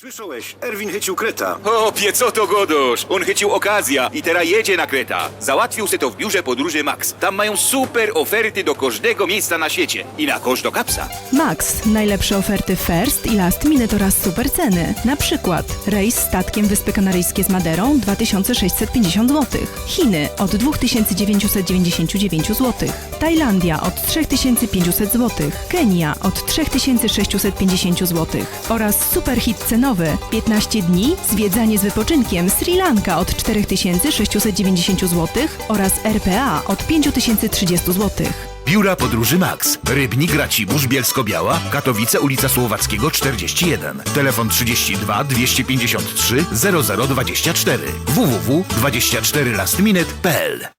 Słyszałeś, Erwin chycił kreta. Opie, co to godosz? On chycił okazja i teraz jedzie na Kreta. Załatwił se to w biurze podróży Max. Tam mają super oferty do każdego miejsca na świecie. I na koszt do kapsa. Max. Najlepsze oferty first i last minute oraz super ceny. Na przykład rejs statkiem Wyspy Kanaryjskie z Maderą 2650 zł. Chiny od 2999 zł. Tajlandia od 3500 zł. Kenia od 3650 zł. Oraz super hit cenowy 15 dni zwiedzanie z wypoczynkiem Sri Lanka od 4690 zł oraz RPA od 5030 zł. Biura Podróży Max. Rybnik, Racibórz, Bielsko-Biała, Katowice, ulica Słowackiego 41. Telefon 32 253 0024 www.24lastminute.pl